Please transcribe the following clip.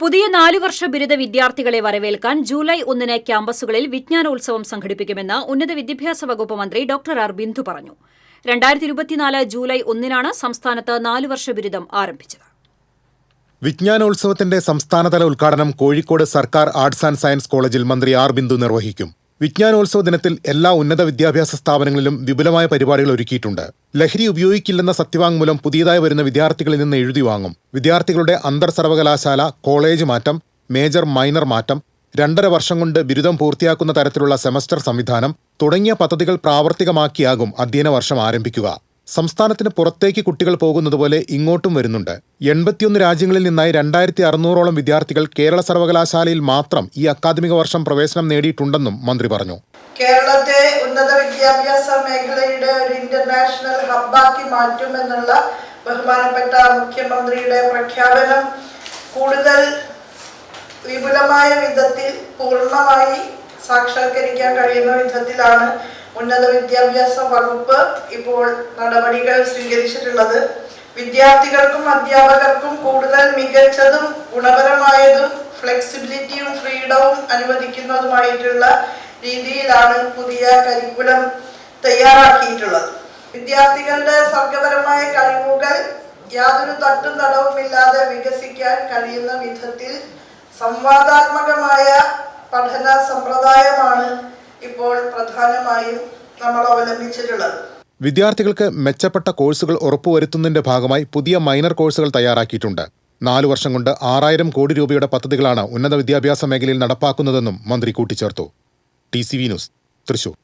പുതിയ നാലു വർഷ ബിരുദ വിദ്യാർത്ഥികളെ വരവേൽക്കാൻ ജൂലൈ ഒന്നിന് ക്യാമ്പസുകളിൽ വിജ്ഞാനോത്സവം സംഘടിപ്പിക്കുമെന്ന് ഉന്നത വിദ്യാഭ്യാസ വകുപ്പ് മന്ത്രി ഡോക്ടർ ആർ ബിന്ദു പറഞ്ഞു. ജൂലൈ ഒന്നിനാണ് സംസ്ഥാനത്ത് നാലു വർഷ ബിരുദം ആരംഭിച്ചത്. വിജ്ഞാനോത്സവത്തിന്റെ സംസ്ഥാനതല ഉദ്ഘാടനം കോഴിക്കോട് സർക്കാർ ആർട്സ് ആൻഡ് സയൻസ് കോളേജിൽ മന്ത്രി ആർ ബിന്ദു നിർവഹിക്കും. വിജ്ഞാനോത്സവ ദിനത്തിൽ എല്ലാ ഉന്നത വിദ്യാഭ്യാസ സ്ഥാപനങ്ങളിലും വിപുലമായ പരിപാടികൾ ഒരുക്കിയിട്ടുണ്ട്. ലഹരി ഉപയോഗിക്കില്ലെന്ന സത്യവാങ്മൂലം പുതിയതായി വരുന്ന വിദ്യാർത്ഥികളിൽ നിന്ന് എഴുതി വാങ്ങും. വിദ്യാർത്ഥികളുടെ അന്തർ സർവകലാശാല കോളേജ് മാറ്റം മേജർ മൈനർ മാറ്റം രണ്ടര വർഷം കൊണ്ട് ബിരുദം പൂർത്തിയാക്കുന്ന തരത്തിലുള്ള സെമസ്റ്റർ സംവിധാനം തുടങ്ങിയ പദ്ധതികൾ പ്രാവർത്തികമാക്കിയാകും അധ്യയന വർഷം ആരംഭിക്കുക. സംസ്ഥാനത്തിന് പുറത്തേക്ക് കുട്ടികൾ പോകുന്നതുപോലെ ഇങ്ങോട്ടും വരുന്നുണ്ട്. എൺപത്തിയൊന്ന് രാജ്യങ്ങളിൽ നിന്നായി രണ്ടായിരത്തി അറുന്നൂറോളം വിദ്യാർത്ഥികൾ കേരള സർവകലാശാലയിൽ മാത്രം ഈ അക്കാദമിക വർഷം പ്രവേശനം നേടിയിട്ടുണ്ടെന്നും മന്ത്രി പറഞ്ഞു. കേരളത്തെ ഉന്നത വിദ്യാഭ്യാസ മേഖലയുടെ ഒരു ഇന്റർനാഷണൽ ഹബ്ബാക്കി മാറ്റുമെന്നുള്ള ബഹുമാനപ്പെട്ട മുഖ്യമന്ത്രിയുടെ പ്രഖ്യാപനം കൂടുതൽ വിപുലമായ വിധത്തിൽ പൂർണമായി സാക്ഷാത്കരിക്കാൻ കഴിയുന്ന വിധത്തിലാണ് ഉന്നത വിദ്യാഭ്യാസ വകുപ്പ് ഇപ്പോൾ നടപടികൾ സ്വീകരിച്ചിട്ടുള്ളത്. വിദ്യാർത്ഥികൾക്കും അധ്യാപകർക്കും കൂടുതൽ മികച്ചതും ഗുണപരമായതും ഫ്ലെക്സിബിലിറ്റിയും ഫ്രീഡവും അനുവദിക്കുന്നതുമായിട്ടുള്ള രീതിയിലാണ് പുതിയ കരിക്കുലം തയ്യാറാക്കിയിട്ടുള്ളത്. വിദ്യാർത്ഥികളുടെ സർഗപരമായ കഴിവുകൾ യാതൊരു തട്ടും തടവുമില്ലാതെ വികസിക്കാൻ കഴിയുന്ന വിധത്തിൽ സംവാദാത്മകമായ പഠന സമ്പ്രദായമാണ് ഇപ്പോൾ പ്രധാനമായും നമ്മൾ അവലംബിച്ചിട്ടുള്ളത്. വിദ്യാർത്ഥികൾക്ക് മെച്ചപ്പെട്ട കോഴ്സുകൾ ഉറപ്പുവരുത്തുന്നതിന്റെ ഭാഗമായി പുതിയ മൈനർ കോഴ്സുകൾ തയ്യാറാക്കിയിട്ടുണ്ട്. നാലു വർഷം കൊണ്ട് ആറായിരം കോടി രൂപയുടെ പദ്ധതികളാണ് ഉന്നത വിദ്യാഭ്യാസ മേഖലയിൽ നടപ്പാക്കുന്നതെന്നും മന്ത്രി കൂട്ടിച്ചേർത്തു. T C V news Thrissur.